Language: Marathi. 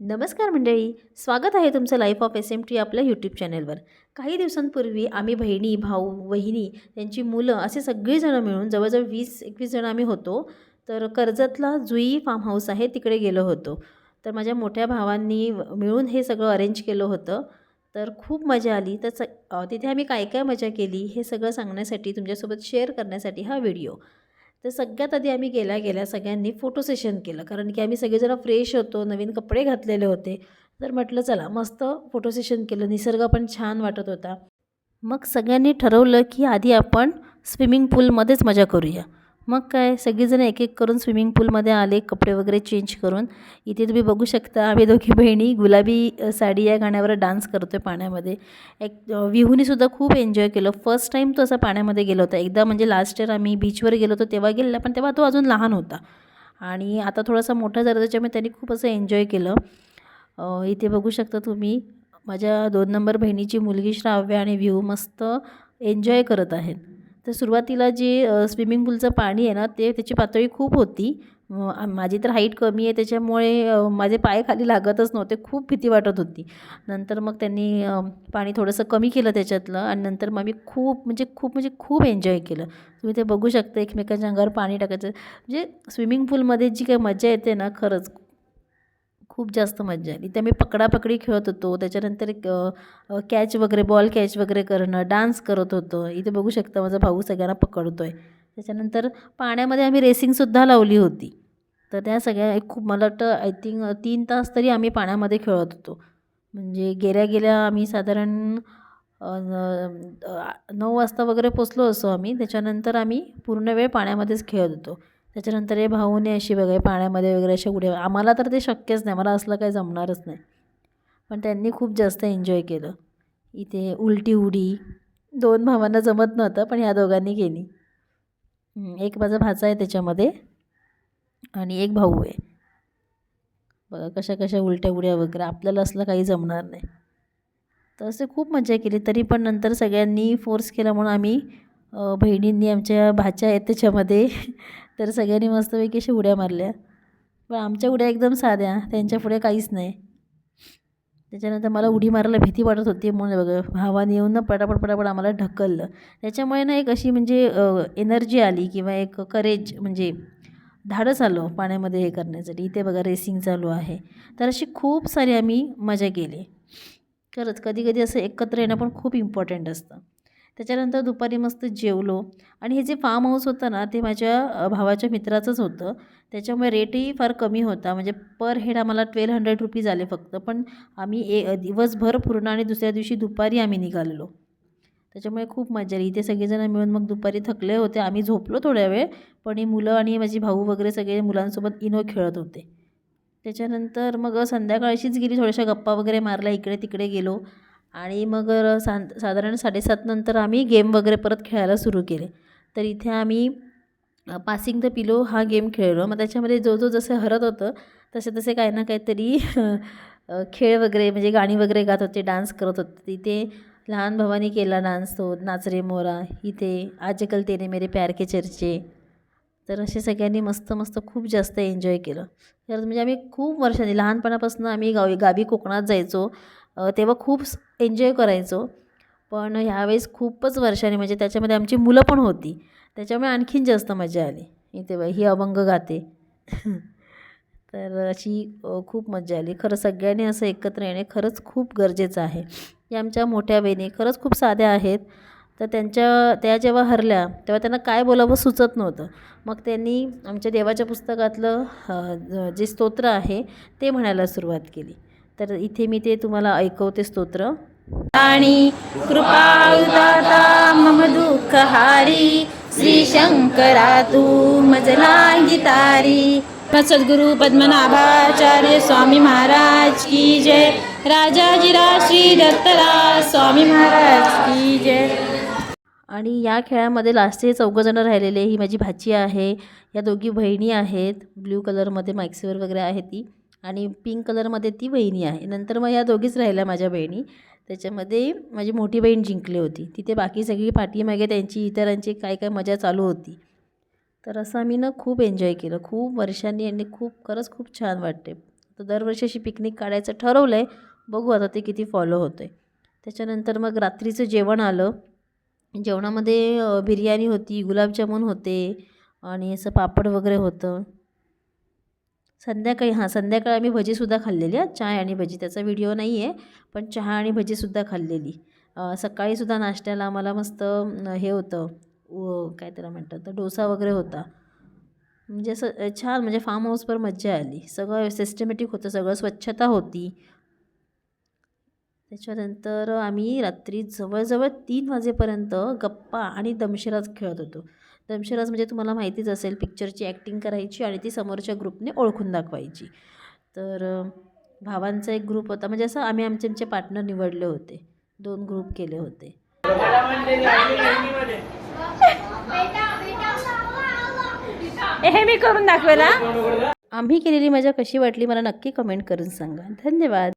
नमस्कार मंडळी स्वागत आहे तुमचं life of S M T आपल्या यूट्यूब चॅनलवर काही दिवसांपूर्वी आम्ही बहिणी भाऊ वहिनी त्यांची मुलं असे सगळीजणं मिळून जवळजवळ वीस एकवीस जणं आम्ही होतो. तर कर्जतला जुई फार्म हाऊस आहे तिकडे गेलो होतो. तर माझ्या मोठ्या भावांनी मिळून हे सगळं अरेंज केलं होतं. तर खूप मजा आली. तर स तिथे आम्ही काय काय मजा केली हे सगळं सांगण्यासाठी तुमच्यासोबत शेअर करण्यासाठी हा व्हिडिओ तर सगळ्यात आधी आम्ही गेल्या गेल्या सगळ्यांनी फोटो सेशन केलं. कारण की आम्ही सगळेजण फ्रेश होतो नवीन कपडे घातलेले होते. तर म्हटलं चला मस्त फोटो सेशन केलं. निसर्ग पण छान वाटत होता. मग सगळ्यांनी ठरवलं की आधी आपण स्विमिंग पूलमध्येच मजा करूया. मग काय सगळीजण एक एक करून स्विमिंग पूलमध्ये आले कपडे वगैरे चेंज करून. इथे तुम्ही बघू शकता आम्ही दोघी बहिणी गुलाबी साडी या गाण्यावर डान्स करतो आहे पाण्यामध्ये. एक अ, विहूनीसुद्धा खूप एन्जॉय केलं. फर्स्ट टाईम तो असा पाण्यामध्ये गेलो होता. एकदा म्हणजे लास्ट इयर आम्ही बीचवर गेलो होतो तेव्हा गेलेला पण तेव्हा तो अजून लहान होता. आणि आता थोडासा मोठा झाला त्याच्यामुळे त्यांनी खूप असं एन्जॉय केलं. इथे बघू शकता तुम्ही माझ्या दोन नंबर बहिणीची मुलगी श्राव्य आणि व्ह्यू मस्त एन्जॉय करत आहेत. तर सुरुवातीला जे स्विमिंग पूलचं पाणी आहे ना ते त्याची पातळी खूप होती. माझी तर हाईट कमी आहे त्याच्यामुळे माझे पाय खाली लागतच नव्हते खूप भीती वाटत होती. नंतर मग त्यांनी पाणी थोडंसं कमी केलं त्याच्यातलं आणि नंतर मग आम्ही खूप म्हणजे खूप म्हणजे खूप एन्जॉय केलं. तुम्ही ते बघू शकता एकमेकांच्या अंगावर पाणी टाकायचं. म्हणजे स्विमिंग पूलमध्ये जी काही मजा येते ना खरंच खूप जास्त मजा आली. ते आम्ही पकडापकडी खेळत होतो. त्याच्यानंतर कॅच वगैरे बॉल कॅच वगैरे करणं डान्स करत होतो. इथे बघू शकता माझा भाऊ सगळ्यांना पकडतो आहे त्याच्यानंतर पाण्यामध्ये आम्ही रेसिंगसुद्धा लावली होती. तर त्या सगळ्या एक खूप मला वाटतं आय थिंक तीन तास तरी आम्ही पाण्यामध्ये खेळत होतो. म्हणजे गेल्या गेल्या आम्ही साधारण नऊ वाजता वगैरे पोचलो असो आम्ही. त्याच्यानंतर आम्ही पूर्ण वेळ पाण्यामध्येच खेळत होतो. त्याच्यानंतर हे भाऊने अशी बघा पाण्यामध्ये वगैरे अशा उड्या आम्हाला तर ते शक्यच नाही. मला असलं काही जमणारच नाही. पण त्यांनी खूप जास्त एन्जॉय केलं. इथे उलटी उडी. दोन भावांना जमत नव्हतं पण ह्या दोघांनी केली. एक माझा भाचा आहे त्याच्यामध्ये आणि एक भाऊ आहे. बघा कशा कशा उलट्या उड्या वगैरे. आपल्याला असलं काही जमणार नाही. तर असे खूप मजा केली. तरी पण नंतर सगळ्यांनी फोर्स केला म्हणून आम्ही बहिणींनी आमच्या भाच्या आहेत त्याच्यामध्ये तर सगळ्यांनी मस्तपैकी अशा उड्या मारल्या. पण आमच्या उड्या एकदम साध्या त्यांच्या पुढे काहीच नाही. त्याच्यानंतर मला उडी मारायला भीती वाटत होती म्हणून बघा भावाने येऊन ना पटापट पटापट आम्हाला ढकललं. त्याच्यामुळे ना एक अशी म्हणजे एनर्जी आली किंवा एक करेज म्हणजे धाडस आलो पाण्यामध्ये हे करण्यासाठी. इथे बघा रेसिंग चालू आहे. तर अशी खूप सारी आम्ही मजा केली. खरंच कधी कधी असं एकत्र येणं पण खूप इम्पॉर्टंट असतं. त्याच्यानंतर दुपारी मस्त जेवलो. आणि हे जे फार्म हाऊस होतं ना ते माझ्या भावाच्या मित्राचंच होतं. त्याच्यामुळे रेटही फार कमी होता. म्हणजे पर हेड आम्हाला ट्वेल्व हंड्रेड रुपीज आले फक्त. पण आम्ही ए दिवसभर पूर्ण आणि दुसऱ्या दिवशी दुपारी आम्ही निघालेलो. त्याच्यामुळे खूप मजा आली. इथे सगळेजण मिळून मग दुपारी थकले होते. आम्ही झोपलो थोड्या वेळ. पण ही मुलं आणि माझी भाऊ वगैरे सगळे मुलांसोबत इनो खेळत होते. त्याच्यानंतर मग संध्याकाळशीच गेली. थोड्याशा गप्पा वगैरे मारल्या. इकडे तिकडे गेलो. आणि मग सा साधारण साडेसात नंतर आम्ही गेम वगैरे परत खेळायला सुरू केले. तर इथे आम्ही पासिंग द पिलो हा गेम खेळलो. मग त्याच्यामध्ये जो जो जसं हरत होतं तसे तसे काही ना काहीतरी खेळ वगैरे म्हणजे गाणी वगैरे गात होते डान्स करत होते. तिथे लहान भवानी केला डान्स तो नाच रे मोरा इथे आजकल तेरे मेरे प्यार के चर्चे. तर असे सगळ्यांनी मस्त मस्त खूप जास्त एन्जॉय केलं. तर म्हणजे आम्ही खूप वर्षांनी लहानपणापासून आम्ही गावी गावी कोकणात जायचो. तेव्हा खूप एन्जॉय करायचो. पण ह्यावेळेस खूपच वर्षांनी म्हणजे त्याच्यामध्ये आमची मुलं पण होती. त्याच्यामुळे आणखीन जास्त मजा आली. इथे बाई ही अभंग गाते. तर अशी खूप मजा आली. खरं सगळ्यांनी असं एकत्र येणे खरंच खूप गरजेचं आहे. या आमच्या मोठ्या बहिणी खरंच खूप साध्या आहेत. तर त्यांच्या त्या जेव्हा हरल्या तेव्हा त्यांना काय बोलावं सुचत नव्हतं. मग त्यांनी आमच्या देवाच्या पुस्तकातलं जे स्तोत्र आहे ते म्हणायला सुरुवात केली. तर इथे मी ते तुम्हाला ऐकवते स्तोत्र. आणि कृपा उदाता मम दुःख हारी श्री शंकरा तू मजला गितारी सद्गुरु पद्मनाभाचार्य स्वामी महाराज की जय. राजाजीरा श्री दत्तरा स्वामी महाराज की जय. आणि या खेळामध्ये लास्टचे चौघंजणं राहिलेले ही माझी भाची आहे या दोघी बहिणी आहेत ब्ल्यू कलरमध्ये मॅक्सीवर वगैरे आहे ती. आणि पिंक कलरमध्ये ती बहिणी आहे. नंतर मग या दोघीच राहिल्या माझ्या बहिणी. त्याच्यामध्ये माझी मोठी बहीण जिंकली होती. तिथे बाकी सगळी पाठीमागे त्यांची इतरांची काय काय मजा चालू होती. तर असं आम्ही ना खूप एन्जॉय केलं. खूप वर्षांनी आणि खूप खरंच खूप छान वाटते. तर दरवर्षी अशी पिकनिक काढायचं ठरवलं आहे बघू आता ते किती फॉलो होतं आहे त्याच्यानंतर मग रात्रीचं जेवण आलं. जेवणामध्ये बिर्याणी होती गुलाबजामुन होते आणि असं पापड वगैरे होतं. संध्याकाळी हां संध्याकाळी आम्ही भजीसुद्धा खाल्लेली आहे. चहा आणि भजी त्याचा व्हिडिओ नाही आहे पण चहा आणि भजीसुद्धा खाल्लेली. सकाळीसुद्धा नाश्त्याला आम्हाला मस्त हे होतं व काय त्याला म्हणतात तर डोसा वगैरे होता. म्हणजे असं छान म्हणजे फार्म हाऊसवर मज्जा आली. सगळं सिस्टमॅटिक होतं सगळं स्वच्छता होती. त्याच्यानंतर आम्ही रात्री जवळजवळ तीन वाजेपर्यंत गप्पा आणि दमशिराज खेळत होतो. दमशराज म्हणजे तुम्हाला माहितीच असेल पिक्चरची ॲक्टिंग करायची आणि ती समोरच्या ग्रुपने ओळखून दाखवायची. तर भावांचा एक ग्रुप होता म्हणजे असं आम्ही आमचे आमचे पार्टनर निवडले होते. दोन ग्रुप केले होते. हे मी करून दाखवेला आम्ही केलेली मजा कशी वाटली मला नक्की कमेंट करून सांगा. धन्यवाद.